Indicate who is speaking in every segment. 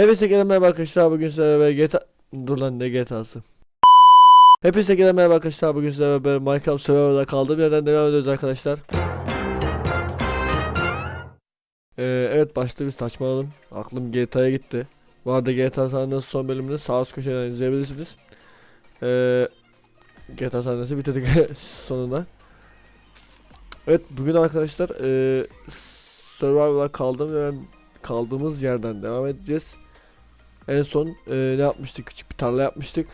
Speaker 1: Hepinize gelen merhaba arkadaşlar bugün sizlerle beraber GTA... Dur lan ne GTA'sı Hepinize gelen merhaba arkadaşlar bugün sizlerle beraber Minecraft Survivor'da kaldığım yerden devam ediyoruz arkadaşlar? Ee, Evet başta bir saçmaladım. Aklım GTA'ya gitti. Bu arada GTA sahnesi son bölümünü sağ üst köşeden izleyebilirsiniz. Ee, GTA sahnesi bitirdik sonunda. Evet bugün arkadaşlar ee, Survivor'da kaldığım yerden kaldığımız yerden devam edeceğiz. En son e, ne yapmıştık? Küçük bir tarla yapmıştık.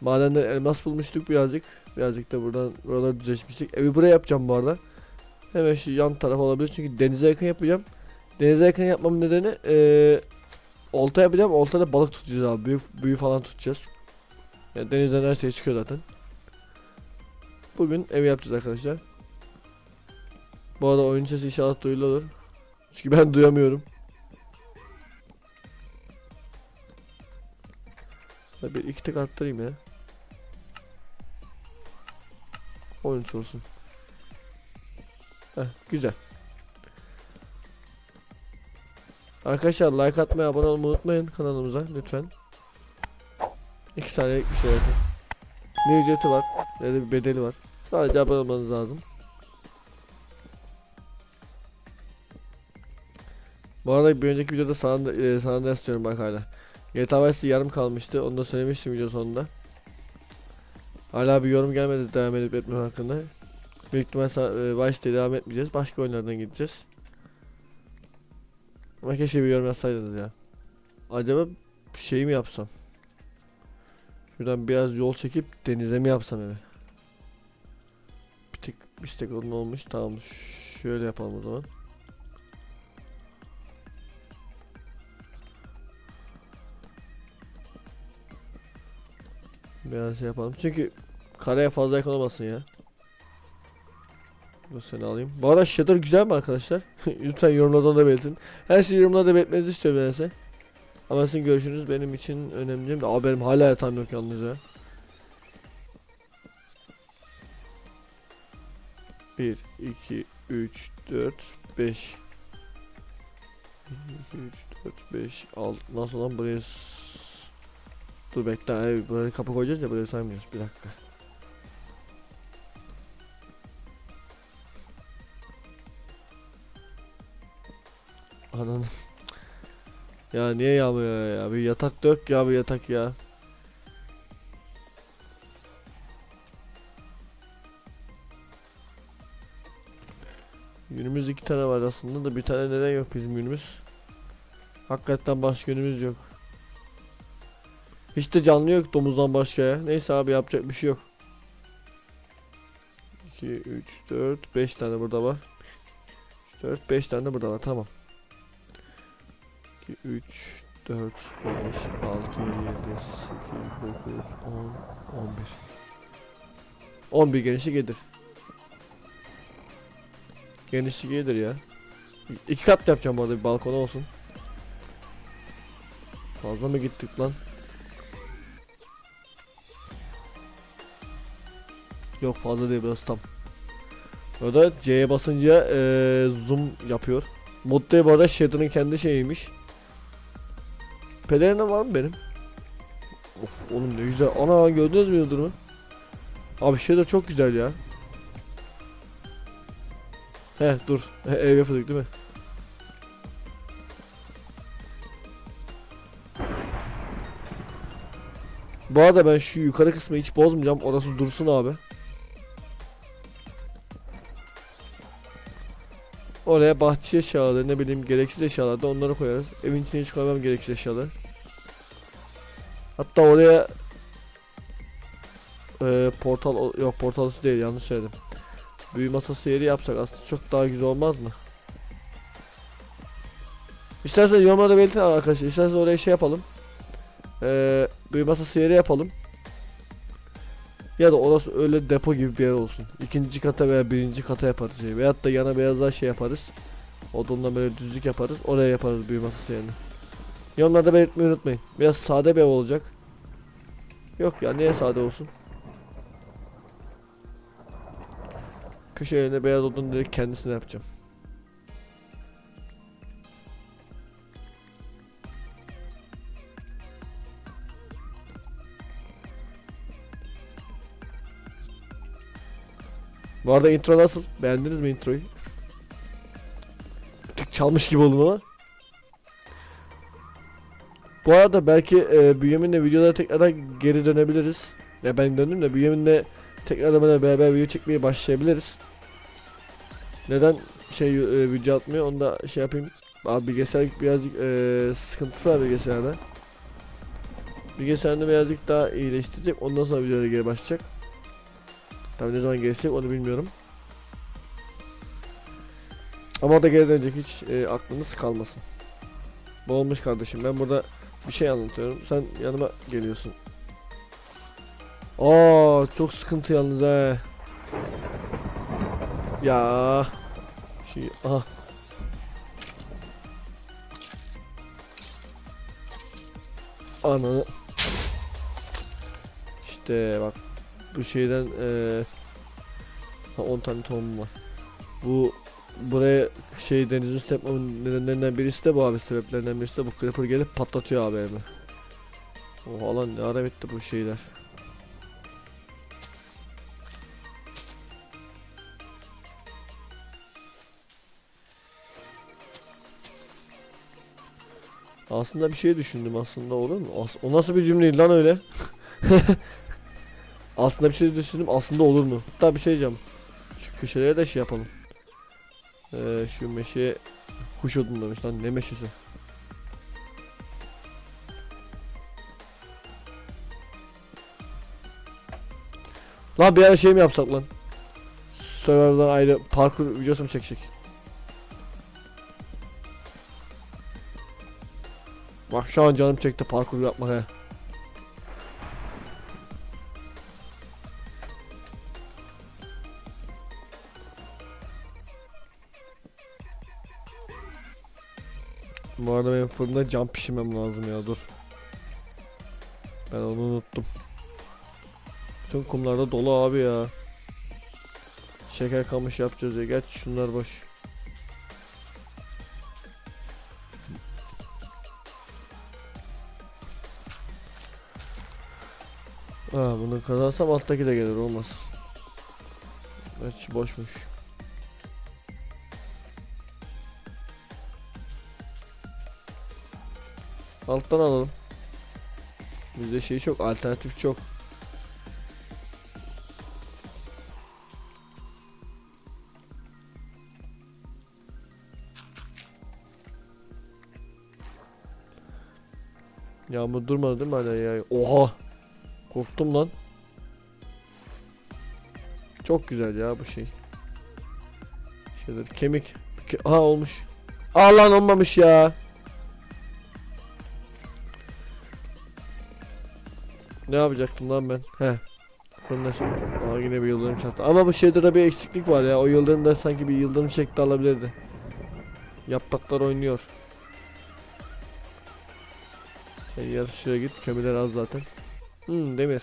Speaker 1: Madenden elmas bulmuştuk birazcık. Birazcık da buradan buraları düzleşmiştik. Evi buraya yapacağım bu arada. Hemen şu yan taraf olabilir çünkü denize yakın yapacağım. Denize yakın yapmamın nedeni e, olta yapacağım. Oltada balık tutacağız abi. Büyü, büyü falan tutacağız. Yani denizden her şey çıkıyor zaten. Bugün ev yapacağız arkadaşlar. Bu arada oyun sesi inşallah duyulur. Çünkü ben duyamıyorum. Ya Bir iki tek arttırayım ya. 13 olsun. Heh, güzel. Arkadaşlar like atmayı, abone olmayı unutmayın kanalımıza lütfen. 2 saniyelik bir şey yapın. Ne ücreti var ne de bir bedeli var. Sadece abone olmanız lazım. Bu arada bir önceki videoda sana, e, sana ders istiyorum bak hala. GTA Vice'de yarım kalmıştı. Onu da söylemiştim video sonunda. Hala bir yorum gelmedi devam edip etmem hakkında. Büyük ihtimal e, Vice'de devam etmeyeceğiz. Başka oyunlardan gideceğiz. Ama keşke bir yorum yazsaydınız ya. Acaba şey mi yapsam? Şuradan biraz yol çekip denize mi yapsam evi? Bir tek bir tek onun olmuş. Tamam şöyle yapalım o zaman. Biraz şey yapalım. Çünkü kareye fazla yakın ya. Bu seni alayım. Bu arada shader güzel mi arkadaşlar? Lütfen yorumlardan da belirtin. Her şeyi yorumlarda belirtmenizi istiyorum nedense. Ama sizin görüşünüz benim için önemli değil? Aa benim hala yatağım yok yalnız ya. 1, 2, 3, 4, 5 2, 3, 4, 5, 6 Nasıl lan buraya Dur bekle abi buraya kapı koyacağız ya buraya saymıyoruz. Bir dakika. Ananı Ya niye yağmıyor ya? Bir yatak dök ya bir yatak ya. Günümüz iki tane var aslında da bir tane neden yok bizim günümüz? Hakikaten başka günümüz yok hiç de canlı yok domuzdan başka ya. Neyse abi yapacak bir şey yok. 2, 3, 4, 5 tane burada var. 4, 5 tane de burada var. Tamam. 2, 3, 4, 5, 6, 7, 8, 9, 10, 11. 11 genişlik gelir. Genişlik gelir ya. İki kat yapacağım bu bir balkon olsun. Fazla mı gittik lan? Yok fazla değil burası tam. O da C'ye basınca eee, zoom yapıyor. Modda bu arada Shader'ın kendi şeyiymiş. Pelerin var mı benim? Of oğlum ne güzel. Ana gördünüz mü yıldırımı? Abi Shader çok güzel ya. He dur. He, ev yapıyorduk değil mi? Bu arada ben şu yukarı kısmı hiç bozmayacağım. Orası dursun abi. Oraya bahçe eşyaları ne bileyim gereksiz eşyalar da onları koyarız. Evin içine hiç koymam gereksiz eşyalar. Hatta oraya e, portal yok portalsı değil yanlış söyledim. Büyü masası yeri yapsak aslında çok daha güzel olmaz mı? İsterseniz yorumlarda belirtin arkadaşlar. İsterseniz oraya şey yapalım. Ee, büyü masası yeri yapalım. Ya da orası öyle depo gibi bir yer olsun. İkinci kata veya birinci kata yaparız şey. Veyahut da yana daha şey yaparız. Odunla böyle düzlük yaparız. Oraya yaparız büyü masası yerine. Yorumlarda belirtmeyi unutmayın. Biraz sade bir ev olacak. Yok ya niye sade olsun? Köşe yerine beyaz odun direkt kendisine yapacağım. Bu arada intro nasıl? Beğendiniz mi introyu? Tık çalmış gibi oldum ama. Bu arada belki e, Bünyamin'le videolara tekrardan geri dönebiliriz. Ya ben döndüm de Bünyamin'le tekrardan böyle beraber video çekmeye başlayabiliriz. Neden şey e, video atmıyor onu da şey yapayım. Abi bilgisayar birazcık e, sıkıntısı var bilgisayarda. Bilgisayarını birazcık daha iyileştirecek ondan sonra videolara geri başlayacak. Tabii ne zaman gelecek onu bilmiyorum. Ama o da geri dönecek hiç e, aklınız kalmasın. Bu kardeşim ben burada bir şey anlatıyorum sen yanıma geliyorsun. Aa çok sıkıntı yalnız he. Ya. Şey aha. Ananı. İşte bak bu şeyden eee ha, 10 tane tohum var. Bu buraya şey denizin yapmamın nedenlerinden birisi de bu abi sebeplerinden birisi de bu creeper gelip patlatıyor abi evimi. Oha lan ne ara bitti bu şeyler. Aslında bir şey düşündüm aslında olur mu? O nasıl bir cümleydi lan öyle? aslında bir şey düşündüm aslında olur mu? Hatta bir şey diyeceğim. Şu köşelere de şey yapalım. Ee, şu meşe kuş odun demiş lan ne meşesi? Lan bir ara şey mi yapsak lan? Server'dan ayrı parkur videosu mu çekecek? Bak şu an canım çekti parkur yapmaya. Arada benim fırında cam pişirmem lazım ya dur. Ben onu unuttum. Bütün kumlarda dolu abi ya. Şeker kamış yapacağız ya. Geç şunlar boş. Aa bunu kazansam alttaki de gelir olmaz. Evet boşmuş. Alttan alalım. Bizde şey çok alternatif çok. Yağmur durmadı değil mi hala ya? Oha! Korktum lan. Çok güzel ya bu şey. Şeyler kemik. Ke Aha olmuş. Aa lan olmamış ya. Ne yapacaktım lan ben? He. Fırında şimdi. Aa yine bir yıldırım çarptı. Ama bu şeyde de bir eksiklik var ya. O yıldırım da sanki bir yıldırım şekli alabilirdi. Yapraklar oynuyor. Sen yarış şuraya git. Kömürler az zaten. Hmm demir.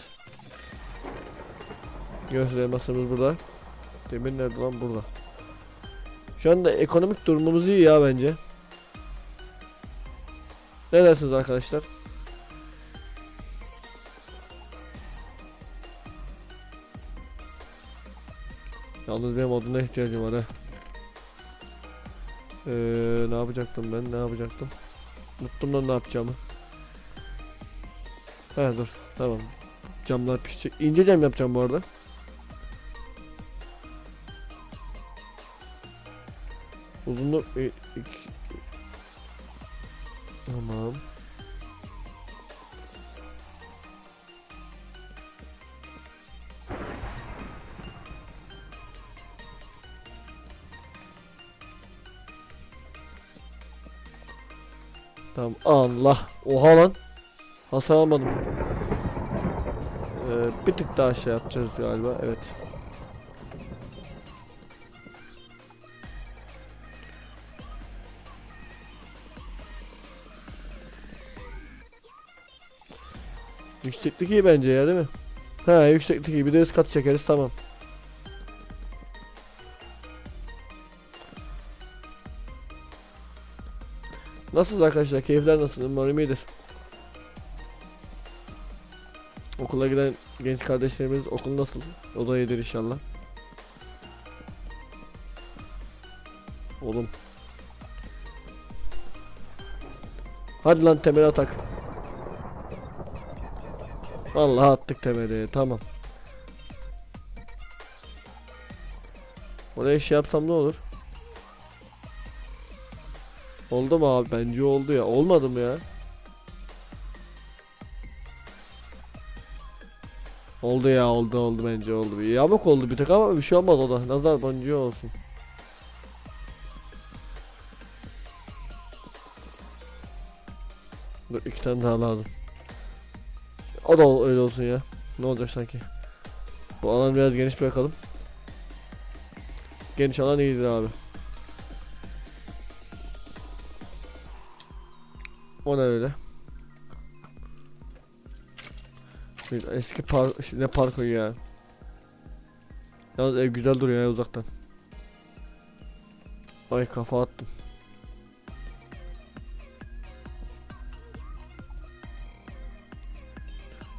Speaker 1: Göz elmasımız burada. Demir nerede lan burada. Şu anda ekonomik durumumuz iyi ya bence. Ne dersiniz arkadaşlar? Yalnız benim oduna ihtiyacım var ha. Ee, ne yapacaktım ben? Ne yapacaktım? Unuttum lan ne yapacağımı. He dur. Tamam. Camlar pişecek. İnce cam yapacağım bu arada. Uzunluk e, Tamam. Tamam Allah. Oha lan. Hasar almadım. Ee, bir tık daha şey yapacağız galiba. Evet. Yükseklik iyi bence ya değil mi? Ha yükseklik iyi. Bir de üst kat çekeriz tamam. Nasılsınız arkadaşlar? Keyifler nasıl? Umarım iyidir. Okula giden genç kardeşlerimiz okul nasıl? O da iyidir inşallah. Oğlum. Hadi lan temel atak. Vallahi attık temeli. Tamam. Oraya şey yapsam ne olur? Oldu mu abi? Bence oldu ya. Olmadı mı ya? Oldu ya oldu oldu bence oldu. Yamuk oldu bir tek ama bir şey olmaz o da. Nazar boncuğu olsun. Dur iki tane daha lazım. O da öyle olsun ya. Ne olacak sanki? Bu alanı biraz geniş bırakalım. Geniş alan iyidir abi. O ne öyle? Eski park ne parkı ya. Yalnız ev güzel duruyor ya uzaktan. Ay kafa attım.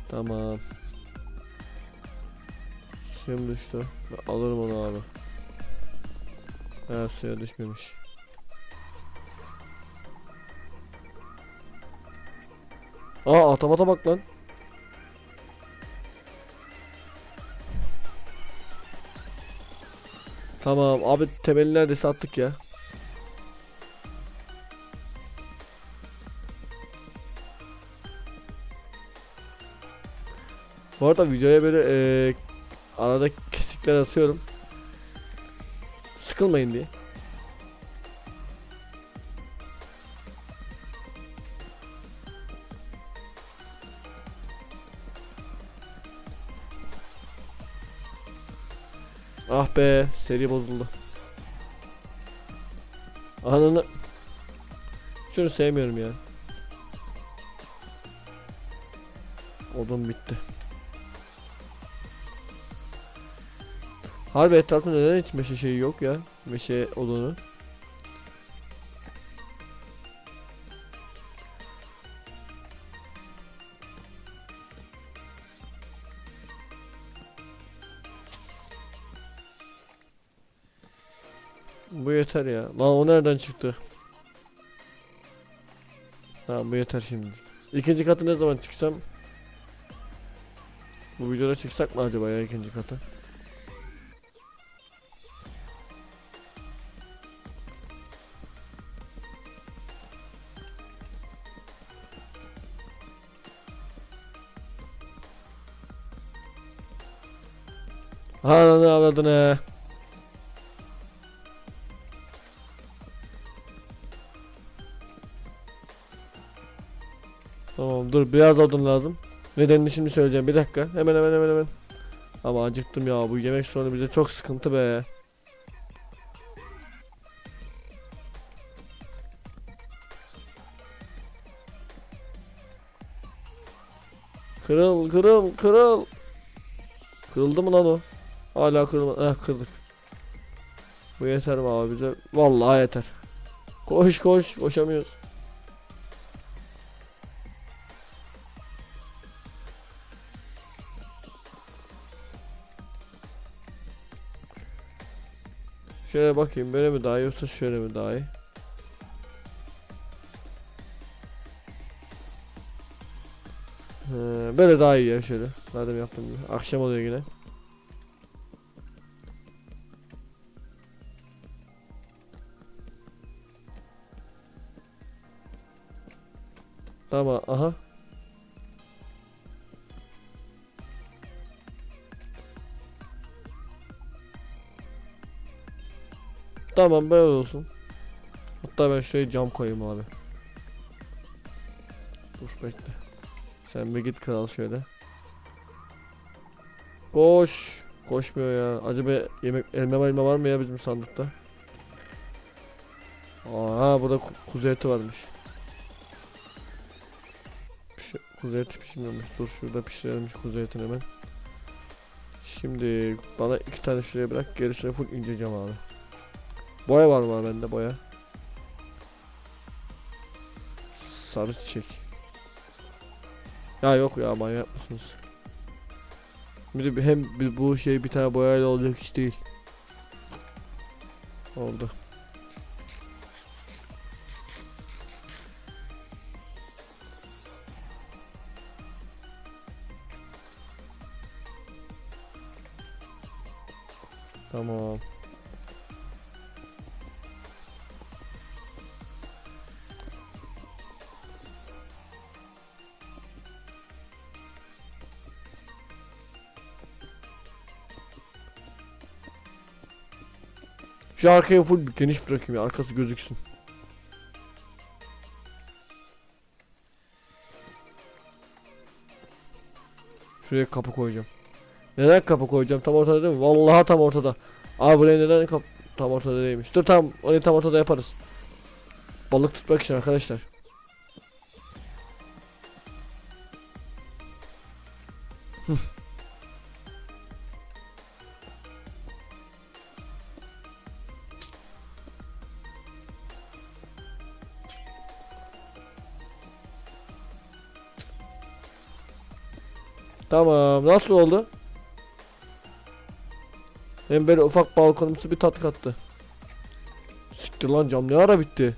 Speaker 1: Tamam. Düştü. Ben alırım onu abi. Ha suya düşmemiş. Aa atamata bak lan. Tamam abi temeli neredeyse attık ya. Bu arada videoya böyle eee arada kesikler atıyorum. Sıkılmayın diye. Ah be seri bozuldu. Ananı Şunu sevmiyorum ya. Odun bitti. Harbi etrafında neden hiç meşe şeyi yok ya? Meşe odunu. Bu yeter ya. Lan o nereden çıktı? Tamam bu yeter şimdi. İkinci katı ne zaman çıksam? Bu videoda çıksak mı acaba ya ikinci katı? Ha ne avladın he? Dur biraz odun lazım. Nedenini şimdi söyleyeceğim bir dakika. Hemen hemen hemen hemen. Ama acıktım ya bu yemek sonra bize çok sıkıntı be. Kırıl kırıl kırıl. Kırıldı mı lan o? Hala kırılma. Eh kırdık. Bu yeter mi abi bize? Vallahi yeter. Koş koş koşamıyoruz. Şöyle bakayım böyle mi daha iyi yoksa şöyle mi daha iyi? Ee, böyle daha iyi ya şöyle. Madem yaptım gibi. Akşam oluyor yine. Tamam aha. Tamam böyle olsun. Hatta ben şuraya cam koyayım abi. Dur bekle. Sen bir git kral şöyle. Koş. Koşmuyor ya. Acaba yemek elma elma var mı ya bizim sandıkta? Aa burada ku- kuzu eti varmış. Pişi kuzu eti pişmiyormuş. Dur şurada pişirelim kuzu etini hemen. Şimdi bana iki tane şuraya bırak. Gerisini full inceleyeceğim abi. Boya var mı bende boya? Sarı çiçek. Ya yok ya manyak mısınız? Bir de hem bu şey bir tane boyayla olacak iş değil. Oldu. Tamam. Şu arkaya full geniş bırakayım ya arkası gözüksün. Şuraya kapı koyacağım. Neden kapı koyacağım? Tam ortada değil mi? Vallahi tam ortada. Abi buraya neden kap tam ortada değilmiş. Dur tamam onu tam ortada yaparız. Balık tutmak için arkadaşlar. Tamam nasıl oldu? Hem böyle ufak balkonumsu bir tat kattı. Siktir lan cam ne ara bitti?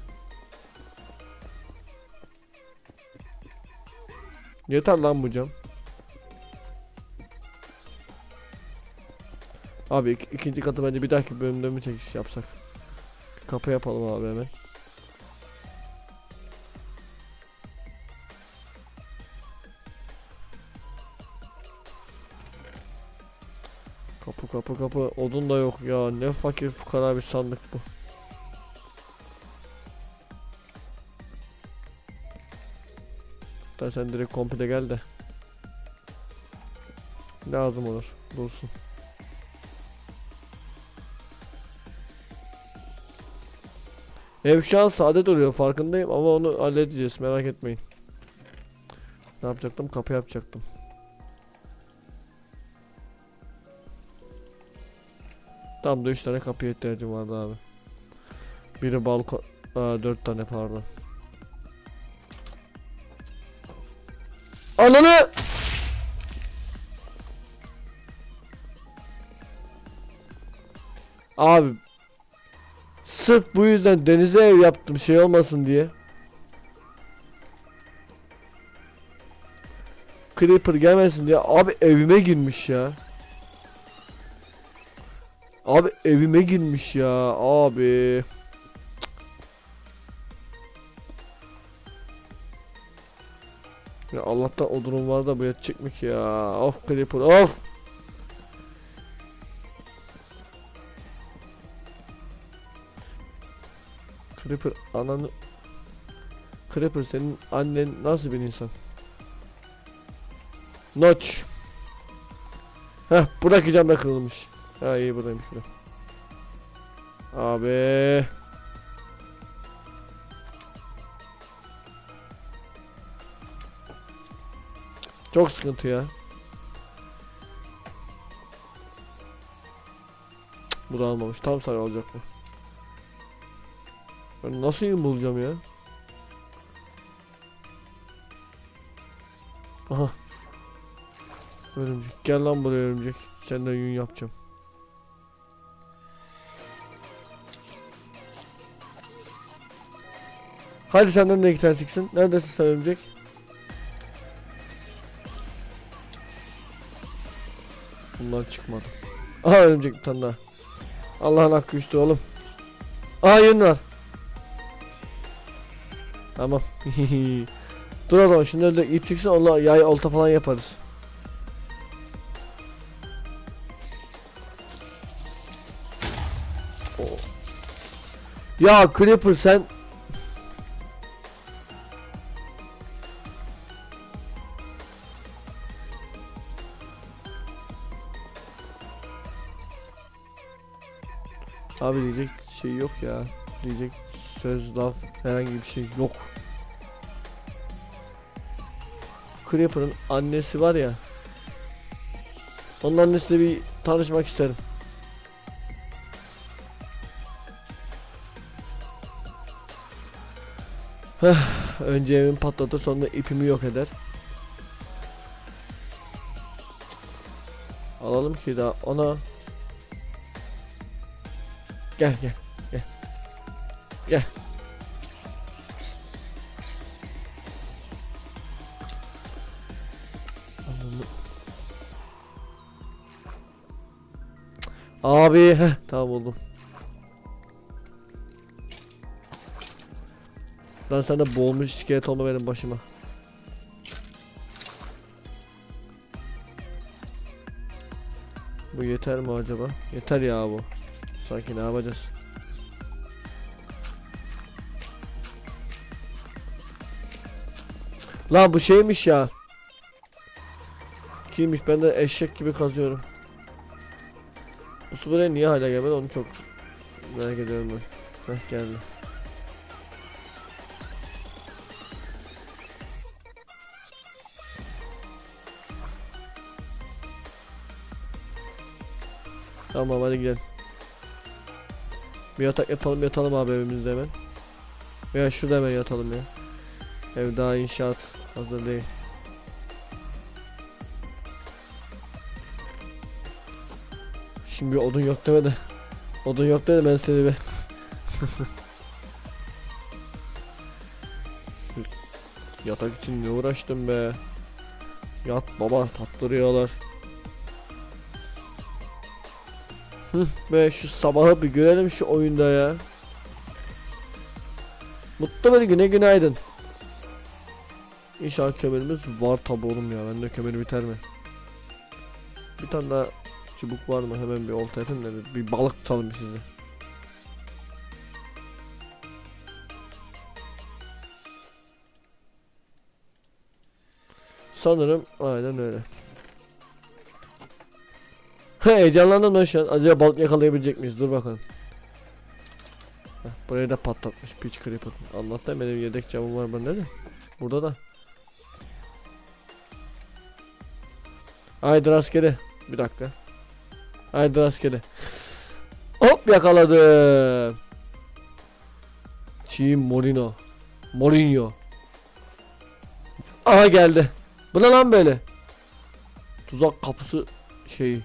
Speaker 1: Yeter lan bu cam. Abi ik- ikinci katı bence bir dahaki bölümde mi çekiş yapsak? Kapı yapalım abi hemen. Kapı kapı odun da yok ya ne fakir fukara bir sandık bu. Hatta sen direkt komple gel de. Lazım olur. Dursun. Ev şu an sade duruyor farkındayım ama onu halledeceğiz merak etmeyin. Ne yapacaktım? Kapı yapacaktım. Tam da 3 tane kapıya ihtiyacım vardı abi. Biri balkon... Aa 4 tane pardon. Ananı! Abi Sırf bu yüzden denize ev yaptım şey olmasın diye. Creeper gelmesin diye abi evime girmiş ya. Abi evime girmiş ya abi. Ya Allah'tan o durum var da bu yetecek mi ki ya? Of Creeper of. Creeper ananı Creeper senin annen nasıl bir insan? Notch. Heh buradaki cam da kırılmış. Ha iyi buradaymış bura. Abi. Çok sıkıntı ya. Bu da almamış. Tam sarı olacak bu. Ben nasıl yün bulacağım ya? Aha. Örümcek. Gel lan buraya örümcek. Senden yün yapacağım. Hadi senden de iki tane çıksın. Neredesin sen örümcek? Bunlar çıkmadı. Aha örümcek bir tane daha. Allah'ın hakkı üstü oğlum. Aha var. Tamam. Dur o zaman şunları da ip çıksın onunla yay olta falan yaparız. Ya Creeper sen Abi diyecek şey yok ya. Diyecek söz, laf herhangi bir şey yok. Creeper'ın annesi var ya. Onun annesiyle bir tanışmak isterim. Önce evimi patlatır sonra ipimi yok eder. Alalım ki daha ona Gel gel gel. Gel. Abi heh, tamam oldum. Lan sen de boğulmuş iskelet olma benim başıma. Bu yeter mi acaba? Yeter ya bu. Sanki ne yapacağız? Lan bu şeymiş ya. Kimmiş? Ben de eşek gibi kazıyorum. Bu su buraya niye hala gelmedi onu çok merak ediyorum ben. Heh geldi. Tamam hadi gidelim. Bir yatak yapalım yatalım abi evimizde hemen. Veya şurada hemen yatalım ya. Ev daha inşaat hazır değil. Şimdi bir odun yok deme de. Odun yok deme ben seni bir. Yatak için ne uğraştım be. Yat baba tatlı be şu sabahı bir görelim şu oyunda ya. Mutlu bir güne günaydın. İnşallah kemerimiz var tabi oğlum ya. Ben de kemeri biter mi? Bir tane daha çubuk var mı? Hemen bir olta yapayım da bir, bir balık tutalım size. Sanırım aynen öyle. Heyecanlandım lan şu an. Acaba balık yakalayabilecek miyiz? Dur bakalım. Burayı da patlatmış piç creeper. Allah'tan benim yedek camım var bende de. Burada da. Haydi rastgele. Bir dakika. Haydi rastgele. Hop yakaladım. Çiğ Morino. Mourinho. Aha geldi. Bu ne lan böyle? Tuzak kapısı şey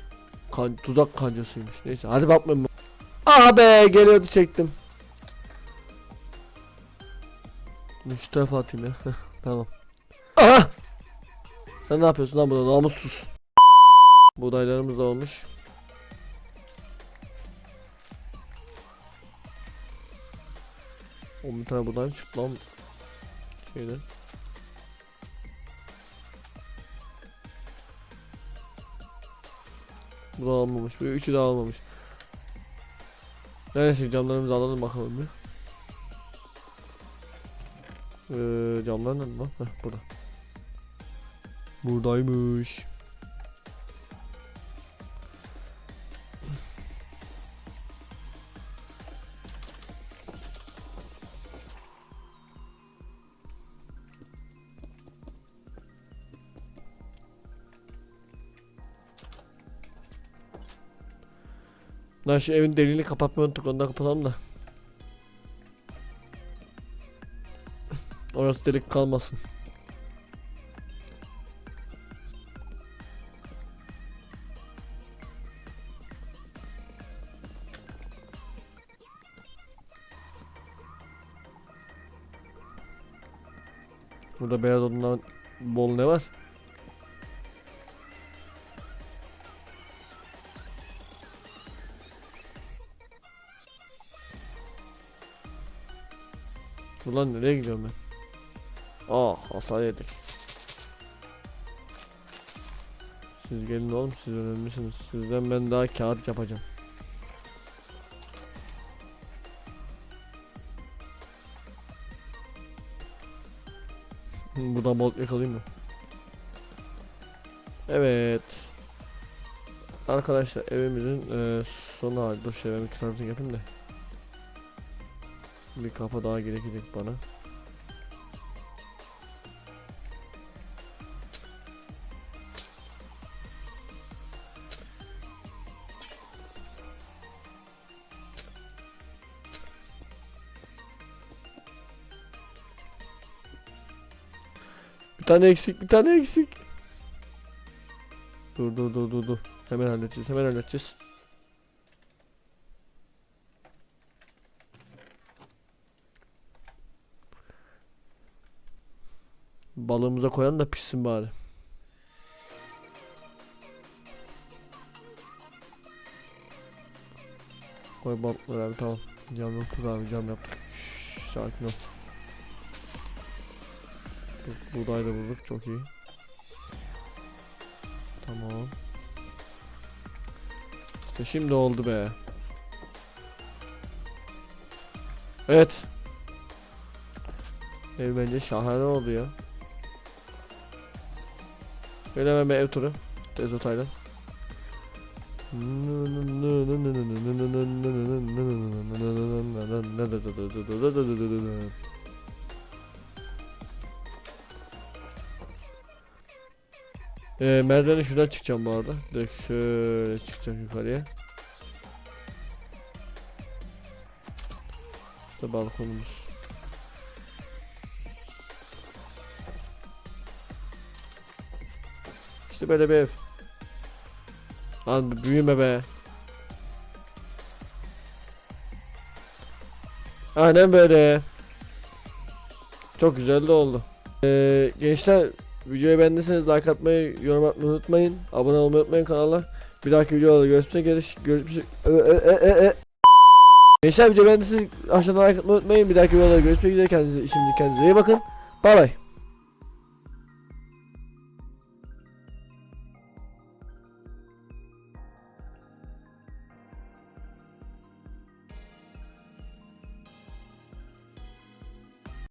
Speaker 1: kan, tuzak kancasıymış. Neyse hadi bakmayayım. Aha be geliyordu çektim. Bunu Şu ya. Tamam. Aha! Sen ne yapıyorsun lan burada namussuz. Buğdaylarımız da olmuş. On bir tane buğday çıktı lan şeyden. Bu da almamış. Bu üçü de almamış. Neyse camlarımızı alalım bakalım bir. Ee, camlar nerede lan? Heh, burada. Buradaymış. Lan şu evin deliğini kapatmayı unuttuk onu da kapatalım da. Orası delik kalmasın. Nereye gidiyorum ben? Ah hasar yedik. Siz gelin oğlum siz önemlisiniz. Sizden ben daha kağıt yapacağım. Buradan balık yakalayayım mı? Evet. Arkadaşlar evimizin e, son hali. Dur şöyle bir crafting yapayım da. Bir kafa daha gerekecek bana. Bir tane eksik, bir tane eksik. Dur dur dur dur dur. Hemen halledeceğiz, hemen halledeceğiz. Balığımıza koyalım da pişsin bari. Koy bantları abi tamam. Cam yaptık abi cam yaptık. Şşş, sakin ol. Bu- Buğday da bulduk çok iyi. Tamam. İşte şimdi oldu be. Evet. Ev bence şahane oldu ya. Böyle hemen bir ev turu. Tezotay'dan. Ee, merdiveni şuradan çıkacağım bu arada. Direkt şöyle çıkacağım yukarıya. İşte balkonumuz. İşte böyle bir ev. Lan büyüme be. Aynen böyle. Çok güzel de oldu. Ee, gençler videoyu beğendiyseniz like atmayı, yorum atmayı unutmayın. Abone olmayı unutmayın kanala. Bir dahaki videoda görüşmek üzere. Görüşmek e, e, e, e. Gençler videoyu beğendiyseniz aşağıdan like atmayı unutmayın. Bir dahaki videoda görüşmek üzere. Kendinize, şimdi kendinize iyi bakın. Bay bay.